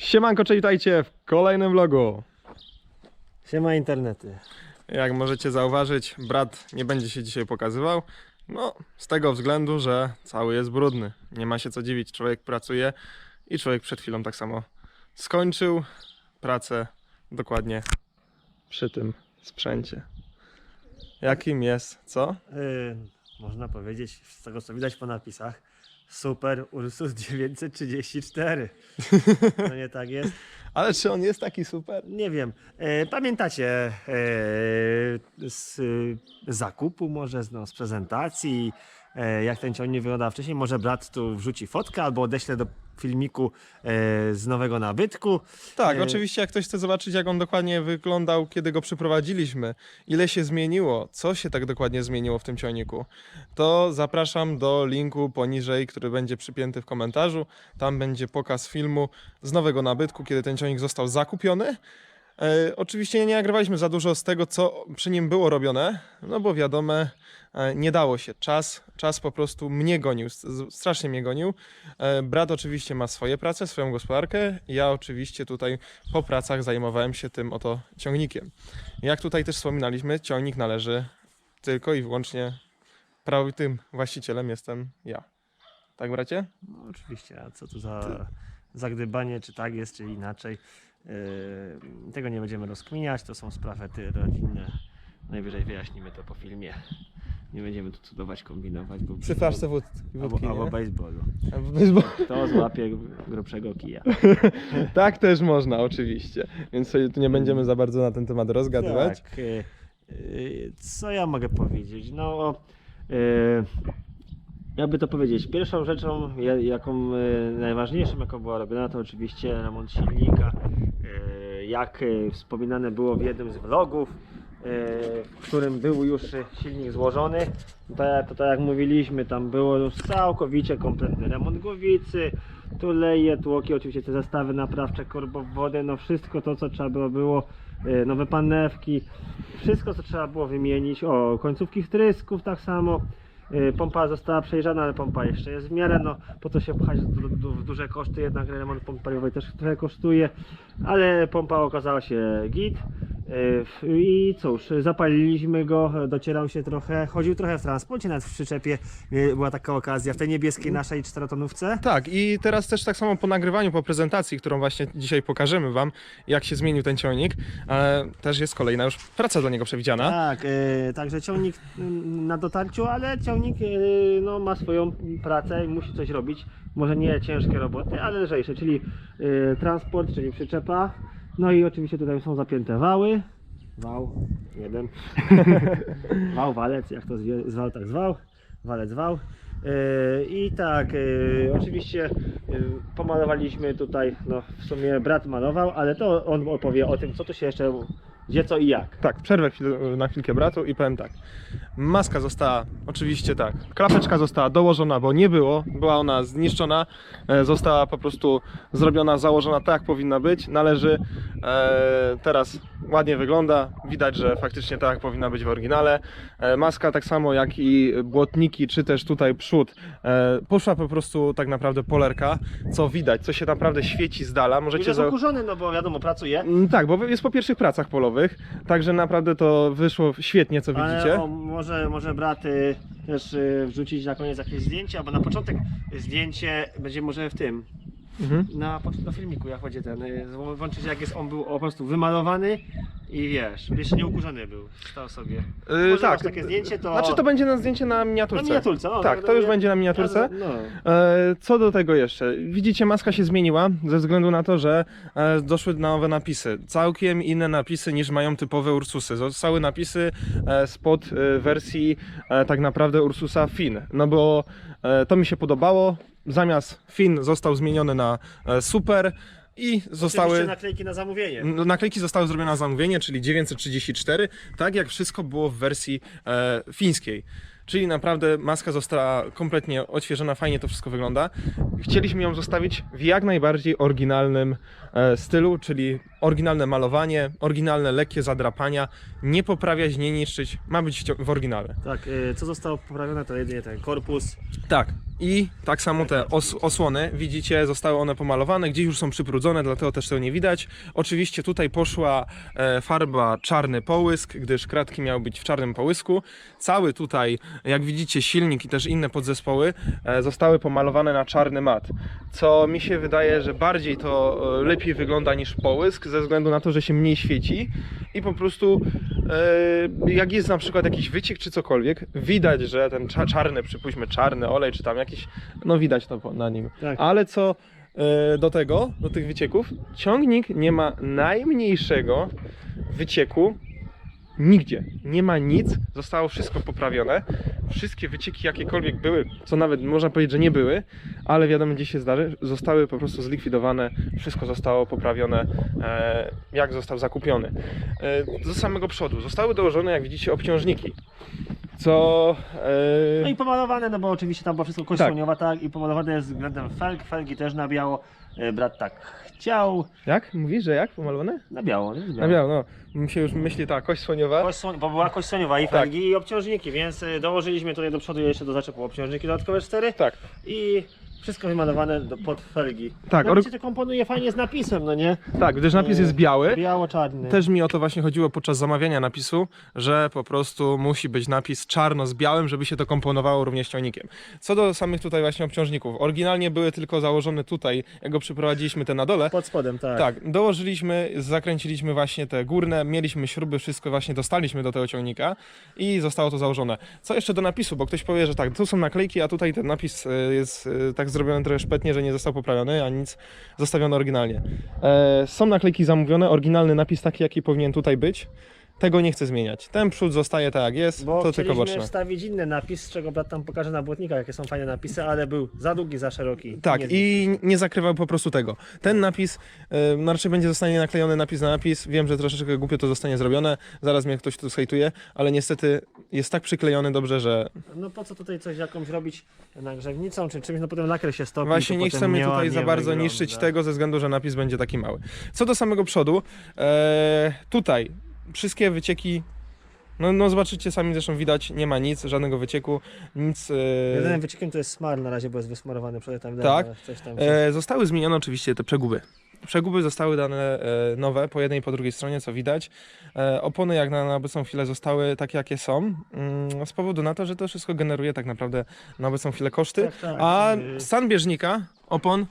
Siemanko, cześć, witajcie w kolejnym vlogu. Siema internety. Jak możecie zauważyć, brat nie będzie się dzisiaj pokazywał. No, z tego względu, że cały jest brudny. Nie ma się co dziwić, człowiek pracuje i człowiek przed chwilą tak samo skończył pracę dokładnie przy tym sprzęcie. Jakim jest, co? Yy, można powiedzieć, z tego co widać po napisach, Super Ursus 934. No nie tak jest? Ale czy on jest taki super? Nie wiem. E, pamiętacie e, z zakupu może, z, no, z prezentacji, jak ten ciągnik wyglądał wcześniej? Może brat tu wrzuci fotkę albo odeślę do filmiku e, z nowego nabytku. Tak, E, oczywiście jak ktoś chce zobaczyć jak on dokładnie wyglądał, kiedy go przyprowadziliśmy, ile się zmieniło, co się tak dokładnie zmieniło w tym ciągniku, to zapraszam do linku poniżej, który będzie przypięty w komentarzu. Tam będzie pokaz filmu z nowego nabytku, kiedy ten ciągnik został zakupiony. E, oczywiście nie nagrywaliśmy za dużo z tego, co przy nim było robione, no bo wiadomo, e, nie dało się. Czas, czas po prostu mnie gonił, strasznie mnie gonił. E, Brat oczywiście ma swoje prace, swoją gospodarkę. Ja oczywiście tutaj po pracach zajmowałem się tym oto ciągnikiem. Jak tutaj też wspominaliśmy, ciągnik należy tylko i wyłącznie prawym właścicielem jestem ja. Tak, bracie? No, oczywiście, a co tu za zagdybanie, czy tak jest, czy inaczej. Yy, tego nie będziemy rozkminiać, to są sprawy ty, rodzinne. Najwyżej wyjaśnimy to po filmie. Nie będziemy tu cudować, kombinować, bo Przy flaszce wód, albo, wódki, albo nie? baseballu. Baseball- To złapie grubszego kija. Tak też można, oczywiście. Więc sobie tu nie będziemy za bardzo na ten temat rozgadywać. Tak, yy, yy, co ja mogę powiedzieć? No, yy, jakby to powiedzieć, pierwszą rzeczą, ja- jaką najważniejszą, jaką była robiona, to oczywiście remont silnika. Jak yy, wspominane było w jednym z vlogów, yy, w którym był już silnik złożony, to, to tak jak mówiliśmy, tam było już całkowicie kompletny remont głowicy, tu leje, tłoki, oczywiście te zestawy naprawcze, korbowody, no wszystko to, co trzeba było, było yy, nowe panewki, wszystko co trzeba było wymienić, o końcówki wtrysków tak samo, pompa została przejrzana, ale pompa jeszcze jest w miarę, no po co się pchać w, du- w duże koszty, jednak remont pompy paliwowej też trochę kosztuje, ale pompa okazała się git i cóż, zapaliliśmy go, docierał się trochę, chodził trochę w transporcie, nawet w przyczepie yy, była taka okazja, w tej niebieskiej naszej czterotonówce. Tak, i teraz też tak samo po nagrywaniu, po prezentacji, którą właśnie dzisiaj pokażemy Wam, jak się zmienił ten ciągnik, e, też jest kolejna już praca dla niego przewidziana. Tak, e, także ciągnik mm, na dotarciu, ale ciągnik e, no, ma swoją pracę i musi coś robić. Może nie ciężkie roboty, ale lżejsze, czyli e, transport, czyli przyczepa. No i oczywiście tutaj są zapięte wały. Wał, jeden. wał, walec, jak to zwał, tak zwał. Walec, wał. E, I tak, e, oczywiście e, pomalowaliśmy tutaj, no w sumie brat malował, ale to on opowie o tym, co tu się jeszcze, gdzie, co i jak. Tak, przerwę chwil, na chwilkę bratu i powiem tak. Maska została, oczywiście tak, klapeczka została dołożona, bo nie było, była ona zniszczona, e, została po prostu zrobiona, założona tak jak powinna być, należy, e, teraz ładnie wygląda, widać, że faktycznie tak jak powinna być w oryginale. E, maska tak samo jak i błotniki, czy też tutaj przód, e, poszła po prostu tak naprawdę polerka, co widać, co się naprawdę świeci z dala, możecie jest za... okurzony, no bo wiadomo, pracuje. Mm, Tak, bo jest po pierwszych pracach polowych, także naprawdę to wyszło świetnie, co widzicie. Ale o, może, może brat y, też y, wrzucić na koniec jakieś zdjęcie, albo na początek zdjęcie będzie może w tym, Mhm. na, na filmiku jak będzie ten, y, włączyć jak jest on był po prostu wymalowany i wiesz, jeszcze nie ukurzony był, stał sobie. Yy, tak, takie zdjęcie, to... znaczy to będzie na zdjęcie na miniaturce. Na miniaturce, no, tak, tak, to już ja- będzie na miniaturce. No, E, Co do tego jeszcze? Widzicie, maska się zmieniła ze względu na to, że e, doszły nowe napisy. Całkiem inne napisy niż mają typowe Ursusy. Zostały napisy e, spod wersji tak naprawdę Ursusa Fin. No bo to mi się podobało. Zamiast Fin został zmieniony na e, Super i Zostały... zostały. naklejki na zamówienie. No, Naklejki zostały zrobione na zamówienie, czyli 934, tak jak wszystko było w wersji e, fińskiej. Czyli naprawdę maska została kompletnie odświeżona, fajnie to wszystko wygląda. Chcieliśmy ją zostawić w jak najbardziej oryginalnym stylu, czyli oryginalne malowanie, oryginalne lekkie zadrapania, nie poprawiać, nie niszczyć, ma być w oryginale. Tak, y, co zostało poprawione to jedynie ten korpus. Tak. I tak samo te os osłony, widzicie, zostały one pomalowane, gdzieś już są przyprudzone, dlatego też tego nie widać. Oczywiście tutaj poszła e, farba czarny połysk, gdyż kratki miały być w czarnym połysku. Cały tutaj, jak widzicie, silnik i też inne podzespoły e, zostały pomalowane na czarny mat. Co mi się wydaje, że bardziej to e, lepiej wygląda niż połysk, ze względu na to, że się mniej świeci i po prostu e, jak jest na przykład jakiś wyciek czy cokolwiek, widać, że ten cza czarny, przypuśćmy czarny olej, czy tam jakiś, no widać to na nim. Tak. Ale co e, do tego, do tych wycieków, ciągnik nie ma najmniejszego wycieku nigdzie. Nie ma nic, zostało wszystko poprawione. Wszystkie wycieki jakiekolwiek były, co nawet można powiedzieć, że nie były, ale wiadomo gdzie się zdarzy, zostały po prostu zlikwidowane, wszystko zostało poprawione, e, jak został zakupiony. E, do samego przodu zostały dołożone, jak widzicie, obciążniki, co... No E, i pomalowane, no bo oczywiście tam było wszystko kość Tak. słoniowa, tak, i pomalowane jest względem felg, felgi też na biało. Brat tak chciał, jak? Mówisz, że jak? Pomalowane? na biało, nie? Na biało, no. Mi się już myśli ta kość słoniowa. Kość słoń, bo była kość słoniowa i Tak. felgi i obciążniki, więc y, dołożyliśmy tutaj do przodu jeszcze do zaczepu obciążniki dodatkowe cztery Tak. i wszystko wymalowane do, pod felgi. Tak, ory- wiecie, to komponuje fajnie z napisem, no nie? Tak, gdyż napis jest biały. Biało-czarny. Też mi o to właśnie chodziło podczas zamawiania napisu, że po prostu musi być napis czarno z białym, żeby się to komponowało również ciągnikiem. Co do samych tutaj właśnie obciążników. Oryginalnie były tylko założone tutaj, jak go przyprowadziliśmy te na dole. Pod spodem, tak. Tak, dołożyliśmy, zakręciliśmy właśnie te górne, mieliśmy śruby, wszystko właśnie dostaliśmy do tego ciągnika i zostało to założone. Co jeszcze do napisu, bo ktoś powie, że tak, tu są naklejki, a tutaj ten napis e, jest e, tak zrobiony trochę szpetnie, że nie został poprawiony, a nic zostawione oryginalnie. E, są naklejki zamówione, oryginalny napis taki, jaki powinien tutaj być. Tego nie chcę zmieniać. Ten przód zostaje tak jak jest, Bo to tylko boczne. wstawić inny napis, z czego brat tam pokaże na błotnikach, jakie są fajne napisy, ale był za długi, za szeroki. Tak, Nie i nie zakrywał po prostu tego. Ten napis, no raczej będzie zostanie naklejony napis na napis. Wiem, że troszeczkę głupio to zostanie zrobione. Zaraz mnie ktoś tu skejtuje, ale niestety jest tak przyklejony dobrze, że No po co tutaj coś jakąś robić nagrzewnicą czy czymś, no potem lakier się stopi. właśnie nie chcemy tutaj nieładnie za bardzo wygląda. niszczyć tego ze względu, że napis będzie taki mały. Co do samego przodu, e, tutaj wszystkie wycieki. No, no zobaczycie sami zresztą widać, nie ma nic, żadnego wycieku, nic. E, Jedynym wyciekiem to jest smar na razie, bo jest wysmarowany przed tam Tak. Coś tam. E, zostały zmienione oczywiście te przeguby. Przeguby zostały dane e, nowe, po jednej i po drugiej stronie, co widać. E, opony jak na, na obecną chwilę zostały takie, jakie są, mm, z powodu na to, że to wszystko generuje tak naprawdę na obecną chwilę koszty. Tak, tak. A stan bieżnika opon,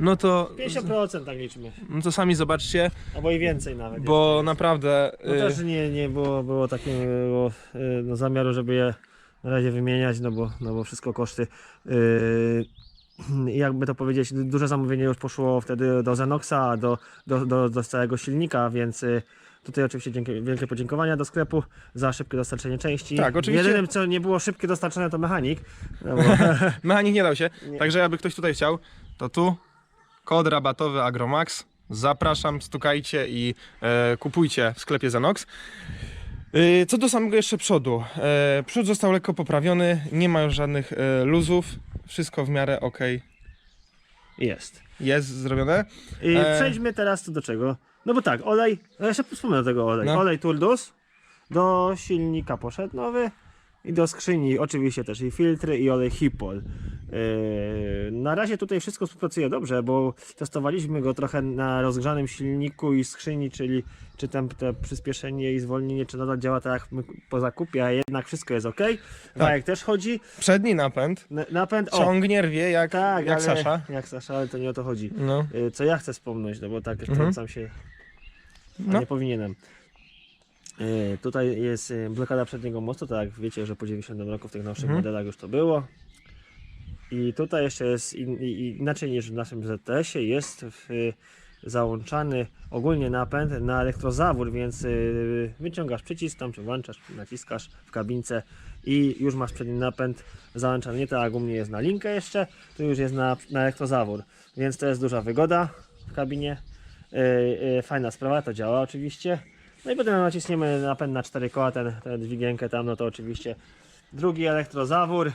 no to, 50% tak liczmy, no to sami zobaczcie, albo i więcej nawet. bo naprawdę... No y, też nie, nie było, było takiego y, no, zamiaru, żeby je na razie wymieniać, no bo, no bo wszystko koszty. Yy, jakby to powiedzieć, du- duże zamówienie już poszło wtedy do Zenoxa, do, do, do, do całego silnika, więc y, tutaj oczywiście dzięki, wielkie podziękowania do sklepu za szybkie dostarczenie części. Tak, oczywiście. Jedynym co nie było szybkie dostarczone to mechanik. No bo, Mechanik nie dał się, także jakby ktoś tutaj chciał, to tu kod rabatowy Agromax. Zapraszam, stukajcie i e, kupujcie w sklepie Zanox. E, Co do samego jeszcze przodu. E, przód został lekko poprawiony, nie ma już żadnych e, luzów. Wszystko w miarę ok jest. jest zrobione. I przejdźmy teraz do czego. No bo tak, olej, no jeszcze wspomnę tego olej. No. Olej Turdus, do silnika poszedł nowy i do skrzyni oczywiście też i filtry i olej Hipol. Yy, na razie tutaj wszystko współpracuje dobrze, bo testowaliśmy go trochę na rozgrzanym silniku i skrzyni, czyli czy tam te przyspieszenie i zwolnienie, czy nadal działa tak jak po zakupie, a jednak wszystko jest ok. Wajek też chodzi. Przedni napęd N- Napęd, o, ciągnie, rwie jak, tak, jak ale, Sasza. Jak Sasza, ale to nie o to chodzi. No. Y, co ja chcę wspomnieć, no bo tak Mhm. się, a No. nie powinienem. Y, Tutaj jest y, blokada przedniego mostu, tak jak wiecie, że po 90 roku w tych nowszych Mhm. modelach już to było. I tutaj jeszcze jest in, inaczej niż w naszym ZTS-ie, jest w, y, załączany ogólnie napęd na elektrozawór, więc wyciągasz przycisk, tam czy włączasz, naciskasz w kabince i już masz przedni napęd załączany. Nie tak jak u mnie jest na linkę jeszcze, tu już jest na, na elektrozawór, więc to jest duża wygoda w kabinie. Fajna sprawa, to działa oczywiście. No i potem jak naciśniemy napęd na 4 koła, ten, tę dźwigienkę tam, no to oczywiście drugi elektrozawór.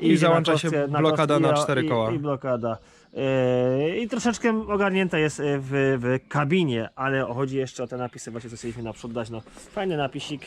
I idzie załącza na się blokada kostkę na i- cztery i- koła. I blokada. Yy, I troszeczkę ogarnięte jest yy, w, w kabinie, ale chodzi jeszcze o te napisy, właśnie co chcieliśmy naprzód dać. No, fajny napisik,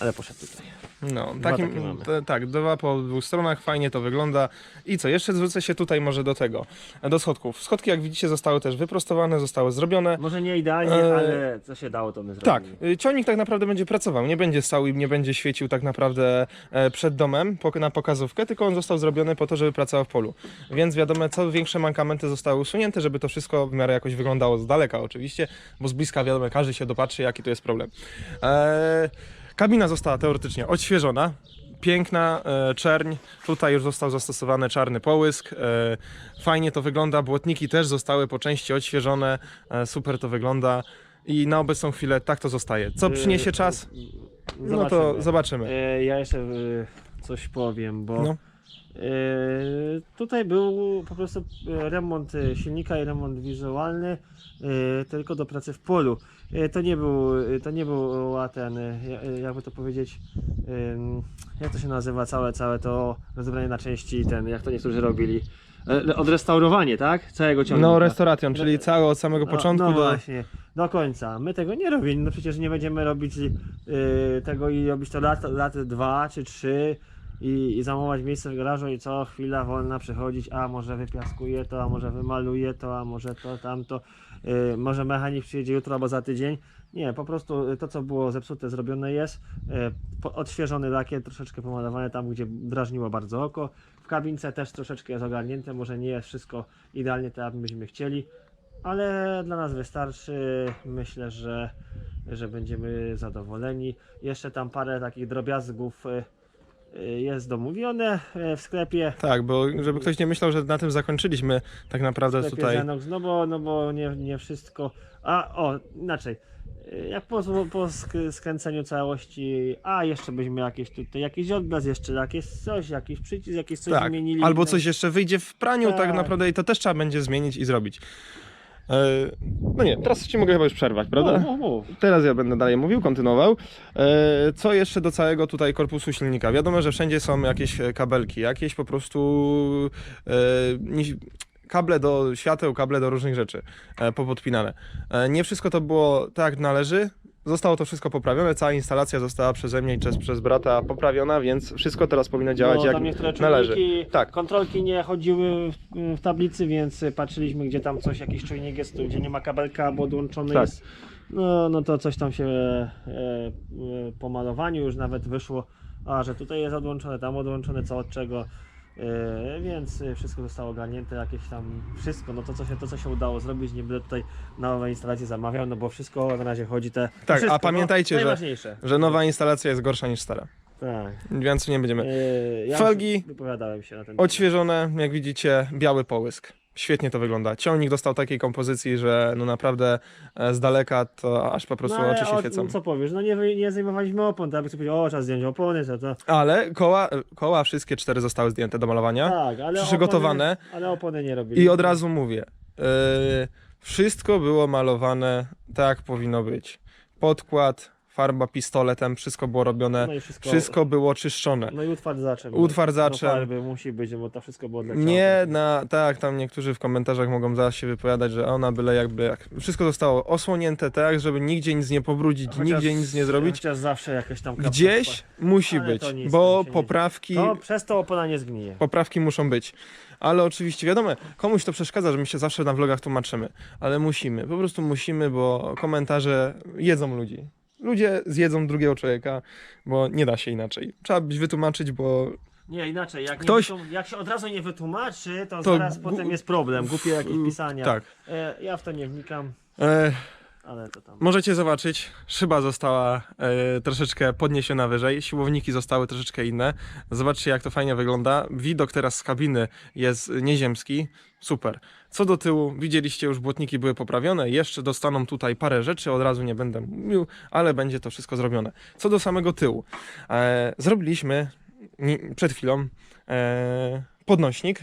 ale poszedł tutaj. No, Dwa takim, takie mamy. te, tak, dwa po dwóch stronach, fajnie to wygląda. I co, jeszcze zwrócę się tutaj może do tego, do schodków. Schodki, jak widzicie, zostały też wyprostowane, zostały zrobione. Może nie idealnie, Eee, ale co się dało, to my Tak, zrobili. y, ciągnik tak naprawdę będzie pracował, nie będzie stał i nie będzie świecił tak naprawdę e, przed domem pok- na pokazówkę, tylko on został zrobiony po to, żeby pracował w polu. Więc wiadomo, co większe mankamenty zostały usunięte, żeby to wszystko w miarę jakoś wyglądało z daleka oczywiście, bo z bliska wiadomo, każdy się dopatrzy, jaki to jest problem. E, kabina została teoretycznie odświeżona. Piękna e, czerń, tutaj już został zastosowany czarny połysk, e, fajnie to wygląda, błotniki też zostały po części odświeżone, e, super to wygląda i na obecną chwilę tak to zostaje. Co przyniesie czas? No to Zobaczymy. E, Ja jeszcze e, coś powiem, bo No. e, tutaj był po prostu e, remont e, silnika i remont wizualny e, tylko do pracy w polu. E, To nie był, e, to nie był ten, e, e, jakby to powiedzieć, jak to się nazywa, całe, całe to rozebranie na części, ten, jak to niektórzy robili. Odrestaurowanie, tak? Całego ciągnika. No, restauration, czyli cały od samego No, początku no do... właśnie, do końca. My tego nie robimy, no przecież nie będziemy robić yy, tego i robić to lat, lat dwa czy trzy i, i zajmować miejsce w garażu i co chwila wolna przychodzić, a może wypiaskuje to, a może wymaluje to, a może to, tamto, może mechanik przyjedzie jutro albo za tydzień. Nie, po prostu y, to co było zepsute zrobione jest, po- odświeżony lakier, troszeczkę pomalowane tam, gdzie drażniło bardzo oko. W kabince też troszeczkę jest ogarnięte, może nie jest wszystko idealnie tak, jak byśmy chcieli, ale dla nas wystarczy. Myślę, że, że będziemy zadowoleni. Jeszcze tam parę takich drobiazgów y, y, jest domówione y, w sklepie. Tak, bo żeby ktoś nie myślał, że na tym zakończyliśmy tak naprawdę W sklepie tutaj... Zenox, no bo, no bo nie, nie wszystko. A o, inaczej. Y, Jak po, po sk- skręceniu całości, a jeszcze byśmy jakieś tutaj, jakiś odblask, jeszcze jakieś coś, jakiś przycisk, jakieś coś Tak, zmienili. albo coś jeszcze wyjdzie w praniu tak Tak. naprawdę i to też trzeba będzie zmienić i zrobić. E, No nie, teraz ci mogę chyba już przerwać, prawda? Mów, mów, mów. Teraz ja będę dalej mówił, kontynuował. E, Co jeszcze do całego tutaj korpusu silnika? Wiadomo, że wszędzie są jakieś e, kabelki, jakieś po prostu kable do świateł, kable do różnych rzeczy popodpinane. Nie wszystko to było tak jak należy. Zostało to wszystko poprawione, cała instalacja została przeze mnie i przez, przez brata poprawiona, więc wszystko teraz powinno działać Bo jak tam niektóre należy. czujniki, Tak. kontrolki nie chodziły w, w tablicy, więc patrzyliśmy gdzie tam coś, jakiś czujnik jest, gdzie nie ma kabelka albo odłączony Tak. jest. No, no to coś tam się e, e, po malowaniu już nawet wyszło, a że tutaj jest odłączone, tam odłączone, co od czego. E, więc e, wszystko zostało ogarnięte, jakieś tam wszystko, no to co się, to co się udało zrobić, nie będę tutaj na nowe instalacje zamawiał, no bo wszystko na razie chodzi te. Tak, wszystko, a pamiętajcie, no, że-. Że nowa instalacja jest gorsza niż stara, Tak. więc nie będziemy. E, ja Felgi. wypowiadałem się na ten. Odświeżone, jak widzicie, biały połysk. Świetnie to wygląda. Ciągnik dostał takiej kompozycji, że no naprawdę e, z daleka to aż po prostu No, ale oczy się o- świecą. Co powiesz? No nie, wy- nie zajmowaliśmy opon, tak? By sobie powiedział, o czas zdjąć opony, to to. Ale koła, koła wszystkie cztery zostały zdjęte do malowania Tak, ale Przygotowane. Opony, ale opony nie robili. i od razu mówię, e, wszystko było malowane tak jak powinno być. Podkład, farba pistoletem, wszystko było robione, No wszystko, wszystko było czyszczone. No i utwardzaczem. Utwardzaczem. Do farby musi być, bo to wszystko było odleciało. Nie na, tak, tam niektórzy w komentarzach mogą zaraz się wypowiadać, że ona byle jakby, jak, wszystko zostało osłonięte tak, żeby nigdzie nic nie pobrudzić, Chociaż- nigdzie nic nie zrobić. Chociaż zawsze jakieś tam Gdzieś musi Ale być, bo poprawki. To przez to opona nie zgnije. poprawki muszą być. Ale oczywiście, wiadomo, komuś to przeszkadza, że my się zawsze na vlogach tłumaczymy, ale musimy, po prostu musimy, bo komentarze jedzą ludzi. Ludzie zjedzą drugiego człowieka, bo nie da się inaczej. Trzeba być wytłumaczyć, bo Nie, inaczej, jak, Ktoś- nie wytłum- jak się od razu nie wytłumaczy, to, To zaraz gu- potem jest problem, głupie jakieś pisania. tak. E, ja w to nie wnikam, E, ale to tam. Możecie zobaczyć, szyba została e, troszeczkę podniesiona wyżej, siłowniki zostały troszeczkę inne. Zobaczcie jak to fajnie wygląda. Widok teraz z kabiny jest nieziemski, super. Co do tyłu, widzieliście już błotniki były poprawione, jeszcze dostaną tutaj parę rzeczy, od razu nie będę mówił, ale będzie to wszystko zrobione. Co do samego tyłu, e, zrobiliśmy przed chwilą e, podnośnik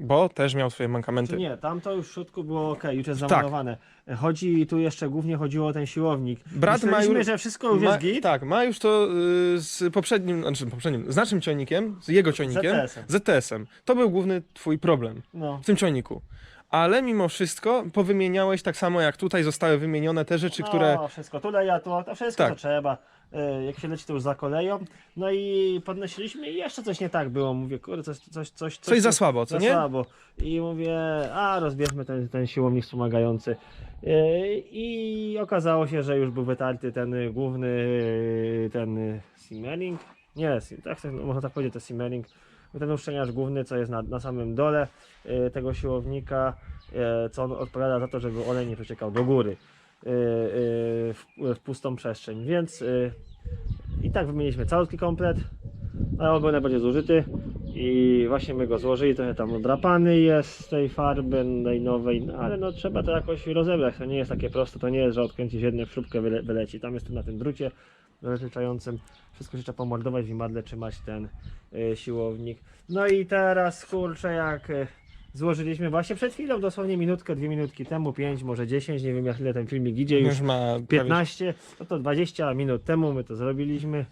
bo też miał swoje mankamenty. nie, tam to już w środku było ok, już jest Tak. zamalowane. Chodzi tu jeszcze głównie chodziło o ten siłownik. Brat ma Myśleliśmy, już- że wszystko już Ma, jest git. tak, ma już to y, z poprzednim, znaczy poprzednim, z naszym ciągnikiem, z jego ciągnikiem, ZTS-em. ZTS-em. To był główny twój problem No. w tym ciągniku. Ale mimo wszystko powymieniałeś tak samo jak tutaj zostały wymienione te rzeczy, które No, wszystko, tu leja, tu, to wszystko Tak. co trzeba. E, Jak się leci, to już za koleją. No i podnosiliśmy i jeszcze coś nie tak było. Mówię, kurde, coś, coś, coś, coś za słabo, co za nie? słabo. I mówię, a rozbierzmy ten, ten siłownik wspomagający. E, I okazało się, że już był wytarty ten główny, y, ten simmering. Nie, tak, tak, można tak powiedzieć, to simmering. Ten uszczelniacz główny, co jest na, na samym dole y, tego siłownika, y, co on odpowiada za to, żeby olej nie przeciekał do góry w, w pustą przestrzeń. Więc y, i tak wymieniliśmy całutki komplet, ale on był najbardziej zużyty. I właśnie my go złożyli, trochę tam odrapany jest z tej farby tej nowej, no ale no trzeba to jakoś rozebrać, to nie jest takie proste, to nie jest, że odkręcisz jedną śrubkę wyle, wyleci, tam jest na tym drucie rozliczającym, wszystko się trzeba pomordować w imadle, trzymać ten y, siłownik. No i teraz kurczę jak y, złożyliśmy właśnie przed chwilą, dosłownie minutkę, dwie minutki temu, pięć, może dziesięć, nie wiem jak ile ten filmik idzie już. Już ma prawie 15, no to 20 minut temu my to zrobiliśmy.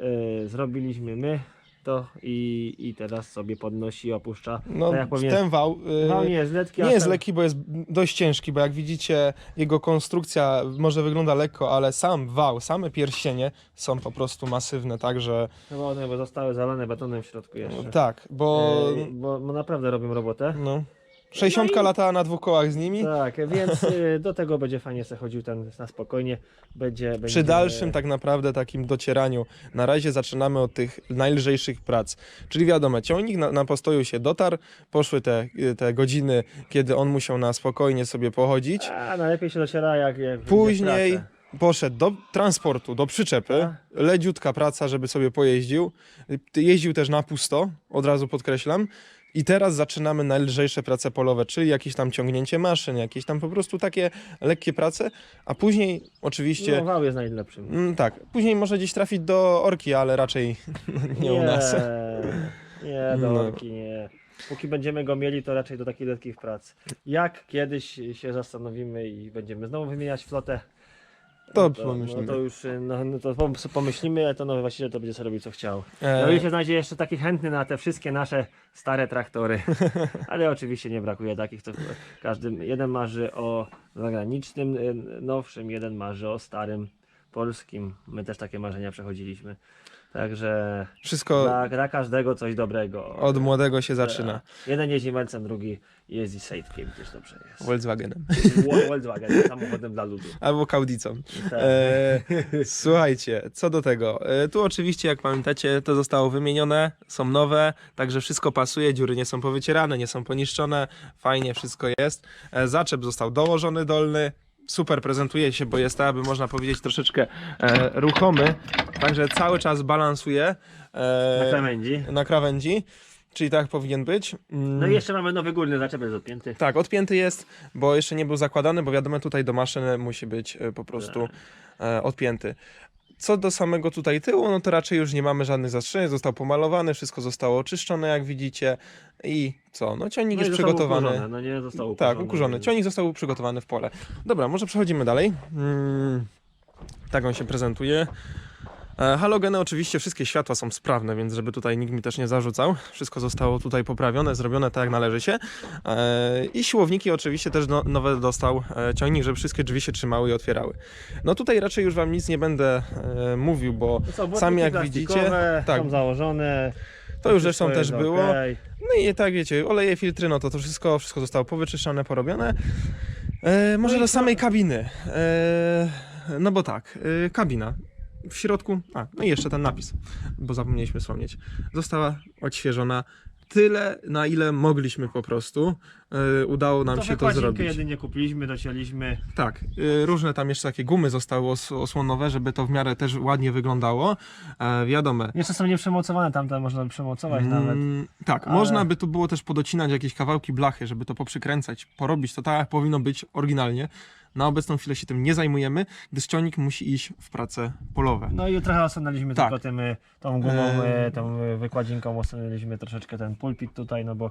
Yy, zrobiliśmy my to i, i teraz sobie podnosi i opuszcza. No, tak jak powiem, ten wał, y, wał nie jest lekki, nie jest ten- lekki, bo jest dość ciężki, bo jak widzicie, jego konstrukcja może wygląda lekko, ale sam wał, same pierścienie są po prostu masywne, także No bo one bo zostały zalane betonem w środku jeszcze. tak, bo Yy, bo, bo naprawdę robią robotę. no, 60 No i- latała na dwóch kołach z nimi. Tak, więc yy, do tego będzie fajnie se chodził ten na spokojnie. Będzie, Przy będzie... dalszym tak naprawdę takim docieraniu, na razie zaczynamy od tych najlżejszych prac. Czyli wiadomo, ciągnik na, na postoju się dotarł, poszły te, te godziny, kiedy on musiał na spokojnie sobie pochodzić. A, najlepiej się dociera jak, jak Później poszedł do transportu, do przyczepy, Tak. leciutka praca, żeby sobie pojeździł. Jeździł też na pusto, od razu podkreślam. I teraz zaczynamy najlżejsze prace polowe, czyli jakieś tam ciągnięcie maszyn, jakieś tam po prostu takie lekkie prace, a później oczywiście... No, wał jest najlepszym. Mm, tak, później może gdzieś trafić do orki, ale raczej nie, u nas. Nie, do No. orki nie. Póki będziemy go mieli, to raczej do takich lekkich prac. Jak kiedyś się zastanowimy i będziemy znowu wymieniać flotę, To no pomyślimy. No to już no, no to pom- pomyślimy, a to nowy właściciel to będzie sobie robił co chciał. E, No i się znajdzie jeszcze taki chętny na te wszystkie nasze stare traktory. Ale oczywiście nie brakuje takich, to każdy, jeden marzy o zagranicznym, y, nowszym, jeden marzy o starym, polskim. My też takie marzenia przechodziliśmy. Także Wszystko dla, dla każdego coś dobrego. od młodego się zaczyna. Jeden jeździ Mercem, drugi jeździ Sejdkiem, też dobrze jest. Volkswagenem. Volkswagen, samochodem dla ludu. Albo Kaudicą. Tak. E, słuchajcie, co do tego. E, tu oczywiście, jak pamiętacie, to zostało wymienione, są nowe, także wszystko pasuje, dziury nie są powycierane, nie są poniszczone, fajnie wszystko jest. E, zaczep został dołożony dolny, super prezentuje się, bo jest tak, aby można powiedzieć troszeczkę e, ruchomy, także cały czas balansuje e, Na krawędzi. na krawędzi, czyli tak powinien być. Mm. No i jeszcze mamy nowy górny zaczep jest odpięty. Tak, odpięty jest, bo jeszcze nie był zakładany, bo wiadomo, tutaj do maszyny musi być e, po prostu e, odpięty. Co do samego tutaj tyłu, no to raczej już nie mamy żadnych zastrzeżeń, został pomalowany, wszystko zostało oczyszczone, jak widzicie. I co? No ciągnik No jest przygotowany. Ukurzony. No nie został Tak, ukurzony. Ciągnik został przygotowany w pole. Dobra, może przechodzimy dalej. Mm, tak on się prezentuje. E, Halogeny oczywiście wszystkie światła są sprawne, więc żeby tutaj nikt mi też nie zarzucał. Wszystko zostało tutaj poprawione, zrobione tak jak należy się. E, I siłowniki oczywiście też no, nowe dostał e, ciągnik, żeby wszystkie drzwi się trzymały i otwierały. No tutaj raczej już wam nic nie będę mówił, bo sami jak widzicie, tak. są założone. to już zresztą też było. okej. No i tak wiecie, oleje, filtry, no to to wszystko, wszystko zostało powyczyszczone, porobione. E, może No do co? samej kabiny. E, no bo tak, e, kabina. W środku, a no i jeszcze ten napis, bo zapomnieliśmy wspomnieć. Została odświeżona tyle, na ile mogliśmy po prostu. E, udało nam To się to zrobić. jedynie kupiliśmy, docięliśmy. Tak, y, różne tam jeszcze takie gumy zostały os osłonowe, żeby to w miarę też ładnie wyglądało. E, wiadomo, Jeszcze są nieprzemocowane, tamte można przemocować nawet. Mm, tak, Ale- można by tu było też podocinać jakieś kawałki blachy, żeby to poprzykręcać, porobić to tak, powinno być oryginalnie. Na obecną chwilę się tym nie zajmujemy, gdyż ciągnik musi iść w prace polowe. No i trochę osunęliśmy Tak. tylko tym, y, tą gumą, y, tą y, wykładzinką osunęliśmy troszeczkę ten pulpit tutaj, no bo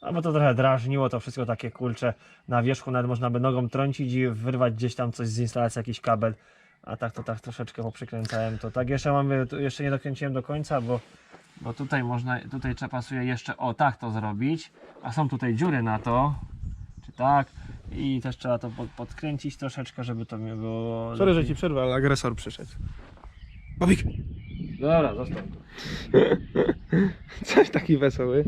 A bo to trochę drażniło, to wszystko takie kurcze na wierzchu, nawet można by nogą trącić i wyrwać gdzieś tam coś z instalacji, jakiś kabel. A tak to tak troszeczkę poprzykręcałem to. Tak jeszcze mamy, jeszcze nie dokręciłem do końca, bo, bo tutaj można, tutaj trzeba pasuje jeszcze o tak to zrobić, a są tutaj dziury na to, czy tak. I też trzeba to pod, podkręcić troszeczkę, żeby to mi było. Sorry, że lepiej. ci przerwę, ale agresor przyszedł. Bobik! Dobra, zostaw. Coś taki wesoły.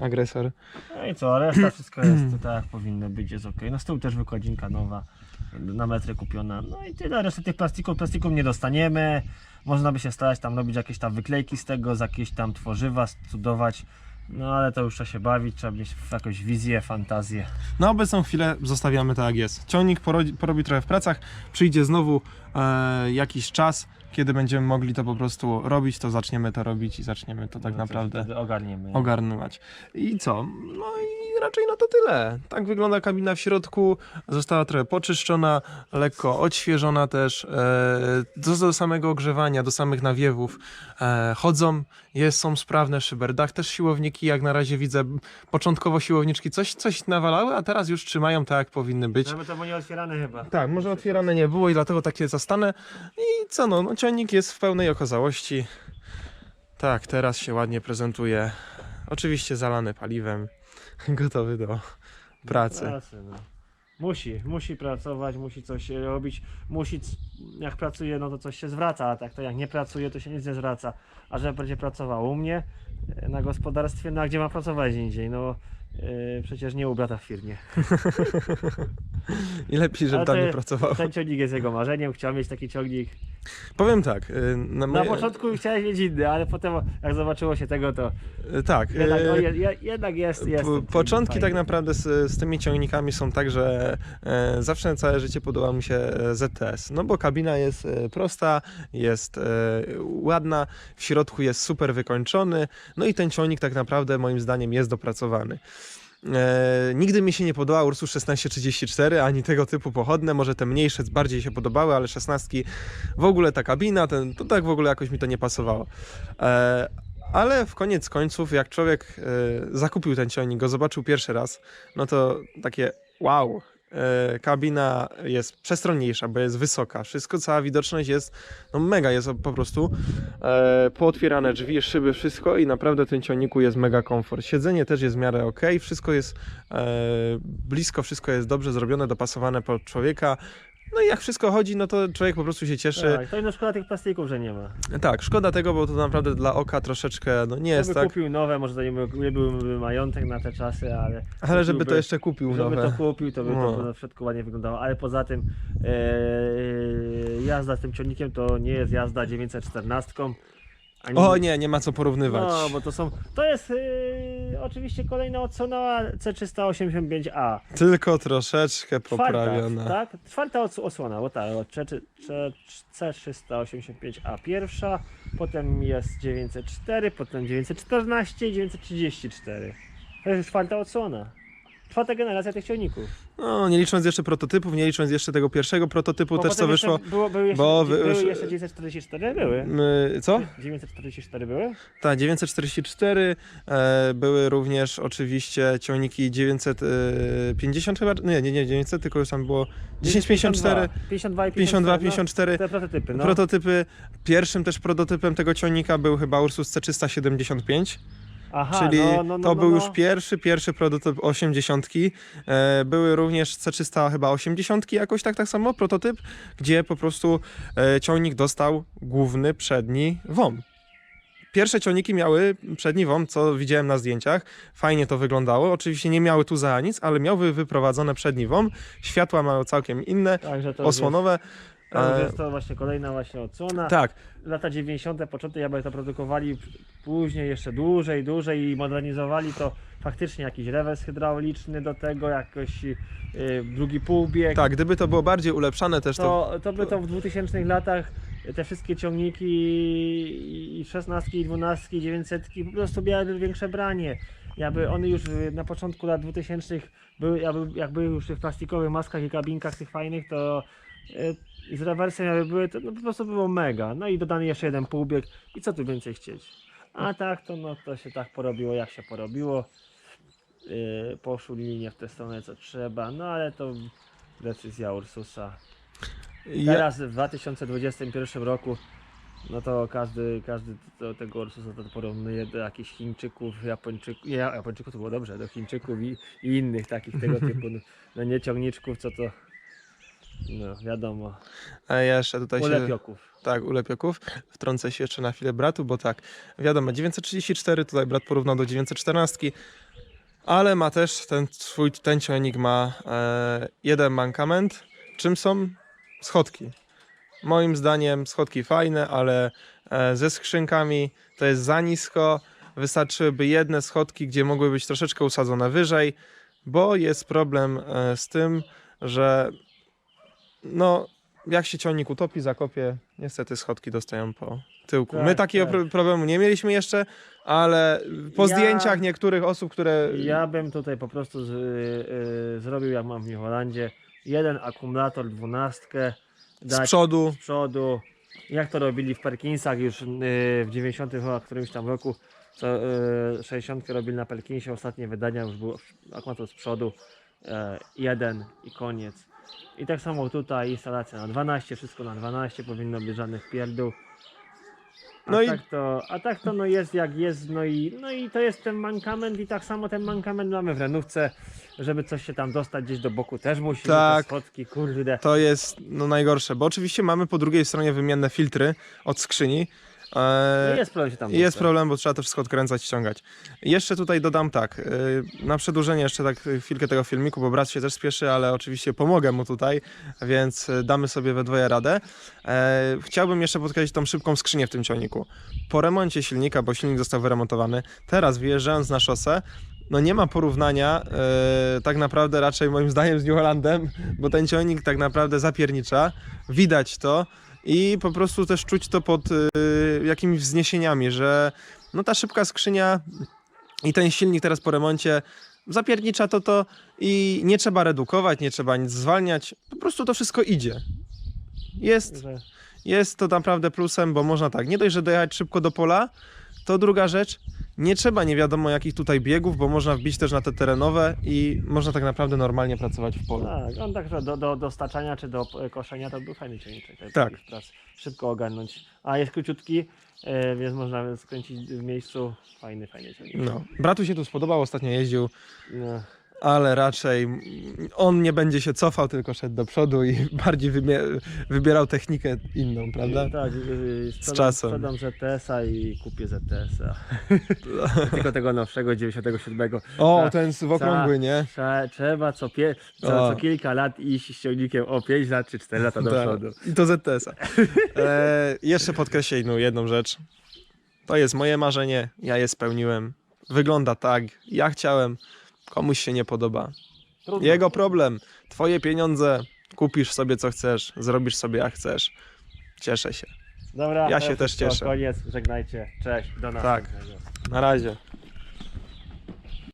Agresor. No i co, reszta wszystko jest tak jak powinno być, jest ok. No z tyłu też wykładzinka nowa, na metry kupiona. No i tyle, reszty tych plastików, plastików nie dostaniemy. Można by się starać tam robić jakieś tam wyklejki z tego, z jakieś tam tworzywa, cudować. No ale to już trzeba się bawić, trzeba mieć jakąś wizję, fantazję. Na obecną chwilę zostawiamy tak jak jest. Ciągnik porodzi, porobi trochę w pracach, przyjdzie znowu e, jakiś czas, kiedy będziemy mogli to po prostu robić, to zaczniemy to robić i zaczniemy to tak No naprawdę Ogarniemy. I co? No i raczej no to tyle. Tak wygląda kabina w środku. Została trochę poczyszczona, lekko odświeżona też. E, do, do samego ogrzewania, do samych nawiewów e, chodzą, jest, są sprawne szyberdach. Też siłowniki, jak na razie widzę, początkowo siłowniczki coś, coś nawalały, a teraz już trzymają tak, jak powinny być. Żeby to było nieotwierane chyba. Tak, może otwierane nie było i dlatego takie zastanę. I co no, no ciągnik jest w pełnej okazałości. Tak, teraz się ładnie prezentuje. Oczywiście zalany paliwem, gotowy do pracy. Pracy, no. Musi, musi pracować, musi coś robić, musi, jak pracuje, no to coś się zwraca, a tak to jak nie pracuje, to się nic nie zwraca. A że będzie pracował u mnie e, na gospodarstwie, no a gdzie ma pracować indziej? No e, przecież nie u brata w firmie. I lepiej, żeby tam nie pracował. Ten ciągnik jest jego marzeniem, chciał mieć taki ciągnik. Powiem tak, y, na, Na moje, początku chciałeś mieć inny, ale potem jak zobaczyło się tego, to y, tak. jednak, y, o, je, je, jednak jest, jest. Początki fajny. tak naprawdę z, z tymi ciągnikami są tak, że e, zawsze całe życie podoba mi się e, ZTS. No bo kabina jest e, prosta, jest e, ładna, w środku jest super wykończony, no i ten ciągnik tak naprawdę moim zdaniem jest dopracowany. E, nigdy mi się nie podobał Ursus 1634, ani tego typu pochodne, może te mniejsze bardziej się podobały, ale 16 w ogóle ta kabina, ten, to tak w ogóle jakoś mi to nie pasowało. E, ale w koniec końców, jak człowiek e, zakupił ten ciągnik, go zobaczył pierwszy raz, no to takie wow. E, kabina jest przestronniejsza, bo jest wysoka. Wszystko, cała widoczność jest no mega, jest po prostu e, pootwierane drzwi, szyby, wszystko i naprawdę w tym ciągniku jest mega komfort. Siedzenie też jest w miarę ok, wszystko jest e, blisko, wszystko jest dobrze zrobione, dopasowane pod człowieka. No i jak wszystko chodzi, no to człowiek po prostu się cieszy. Tak, to inna szkoda tych plastików, że nie ma. Tak, szkoda tego, bo to naprawdę dla oka troszeczkę no nie jest tak. kupił nowe, może to nie, był, nie byłby majątek na te czasy, ale. Ale żeby to kupiłby- jeszcze kupił Żeby nowe. to kupił, to by No. to na środku ładnie wyglądało. Ale poza tym e, jazda z tym ciągnikiem to nie jest jazda 914. Ani... O nie, nie ma co porównywać. No, bo to są. To jest e, oczywiście kolejna odsłona C385A. Tylko troszeczkę poprawiona. Czwarta, tak? Czwarta ods- osłona, bo tak, o, C- C- C385A pierwsza, potem jest 904, potem 914 i 934. To jest czwarta odsłona. Czwarta generacja tych ciągników. No, nie licząc jeszcze prototypów, nie licząc jeszcze tego pierwszego prototypu Bo też co potem jeszcze wyszło. Było, były jeszcze, bo wy- były jeszcze 944 były. My, co? 944 były? Tak, 944. E, były również oczywiście ciągniki 950 chyba. Nie, nie, nie, 900, tylko już tam było 1054, 52 i 52, 54. 54. No, te prototypy, no. Prototypy. Pierwszym też prototypem tego ciągnika był chyba Ursus C375. Aha, Czyli no, no, no, to no, był no. już pierwszy, pierwszy prototyp 80. E, były również C300 chyba 80 jakoś tak, tak samo prototyp, gdzie po prostu e, ciągnik dostał główny przedni WOM. Pierwsze ciągniki miały przedni WOM, co widziałem na zdjęciach. Fajnie to wyglądało. Oczywiście nie miały tu za nic, ale miały wyprowadzone przedni WOM. Światła mają całkiem inne, Także to już osłonowe. Jest, E, jest to właśnie kolejna właśnie odsłona. tak, lata 90. początek jakby to produkowali później jeszcze dłużej, dłużej i modernizowali to faktycznie jakiś rewers hydrauliczny do tego, jakoś yy, drugi półbieg. tak, gdyby to było bardziej ulepszane też, to To, to by to w 2000 latach te wszystkie ciągniki i 16, i 12, i 900 po prostu miały większe branie. Jakby one już y, na początku lat 2000 były, jakby, jak były już w plastikowych maskach i kabinkach tych fajnych, to y, z rewersem jakby były, to no, po prostu było mega. No i dodany jeszcze jeden półbieg i co tu więcej chcieć. A tak, to no to się tak porobiło, jak się porobiło. yy, poszły linie w tę stronę co trzeba, no ale to decyzja Ursusa. Teraz w 2021 roku no to każdy, każdy do tego Ursusa to porównuje do jakichś Chińczyków, Japończyków, nie, Japończyków to było dobrze, do Chińczyków i, i innych takich tego typu, no nie ciągniczków, co to, no wiadomo, a ja jeszcze tutaj się... ulepioków. Tak, ulepioków. Wtrącę się jeszcze na chwilę bratu, bo tak, wiadomo, 934 tutaj brat porównał do 914, ale ma też ten swój, ten ciągnik ma e, jeden mankament. Czym są? Schodki. Moim zdaniem schodki fajne, ale e, ze skrzynkami to jest za nisko. Wystarczyłyby jedne schodki, gdzie mogły być troszeczkę usadzone wyżej, bo jest problem e, z tym, że no, jak się ciągnik utopi, zakopie, niestety schodki dostają po tyłku. Tak, My takiego tak. pro- problemu nie mieliśmy jeszcze, ale po Ja- zdjęciach niektórych osób, które... Ja bym tutaj po prostu z, y, zrobił jak mam w New Holandzie, jeden akumulator dwunastkę, z dać przodu, z przodu, jak to robili w Perkinsach już y, w 90 chyba którymś tam roku, co y, 60 robili na Perkinsie, ostatnie wydania już było akumulator z przodu, e, jeden i koniec. I tak samo tutaj instalacja na 12, wszystko na 12, powinno być żadnych pierdół. A No i- tak to, a tak to no jest jak jest, no i, no i to jest ten mankament i tak samo ten mankament mamy w renówce, żeby coś się tam dostać gdzieś do boku też musi, Tak. te schodki, kurde. to jest no, najgorsze, bo oczywiście mamy po drugiej stronie wymienne filtry od skrzyni. E, jest problem się tam Jest dostać. problem, bo trzeba to wszystko odkręcać, ściągać. Jeszcze tutaj dodam tak, y, na przedłużenie jeszcze tak chwilkę tego filmiku, bo brat się też spieszy, ale oczywiście pomogę mu tutaj, więc y, damy sobie we dwoje radę. E, Chciałbym jeszcze podkreślić tą szybką skrzynię w tym ciągniku. Po remoncie silnika, bo silnik został wyremontowany, teraz wyjeżdżając na szosę, no nie ma porównania e, tak naprawdę raczej moim zdaniem z New Hollandem, bo ten ciągnik tak naprawdę zapiernicza, widać to i po prostu też czuć to pod e, jakimiś wzniesieniami, że no ta szybka skrzynia i ten silnik teraz po remoncie zapiernicza to to i nie trzeba redukować, nie trzeba nic zwalniać, po prostu to wszystko idzie. Jest jest to naprawdę plusem, bo można tak, nie dość, że dojechać szybko do pola, to druga rzecz, nie trzeba nie wiadomo jakich tutaj biegów, bo można wbić też na te terenowe i można tak naprawdę normalnie pracować w polu. Tak, on tak do, do, do staczania czy do e, koszenia to był fajny ciągniczek. Tak. Prac. Szybko ogarnąć. A jest króciutki, e, więc można skręcić w miejscu. Fajny, fajny ciągnik. No. Bratu się tu spodobał, ostatnio jeździł, No. Ale raczej on nie będzie się cofał, tylko szedł do przodu i bardziej wybie- wybierał technikę inną, prawda? Tak, sprzedam, czasem. sprzedam ZTS-a i kupię ZTS-a. Tylko tego nowszego 97. O, Tak. ten w okrągły, nie? Trze, trzeba co, pie, co, co kilka lat iść z ciągnikiem o 5 lat czy 4 lata do Tak. przodu. I to ZTS-a. E, jeszcze podkreślę jedną, jedną rzecz. To jest moje marzenie, ja je spełniłem. Wygląda tak, ja chciałem, komuś się nie podoba. Trudno. Jego problem, twoje pieniądze, kupisz sobie co chcesz, zrobisz sobie jak chcesz. Cieszę się. Dobra, Ja to się też wszystko, cieszę. Koniec, żegnajcie. Cześć, do Tak. następnego. Na razie.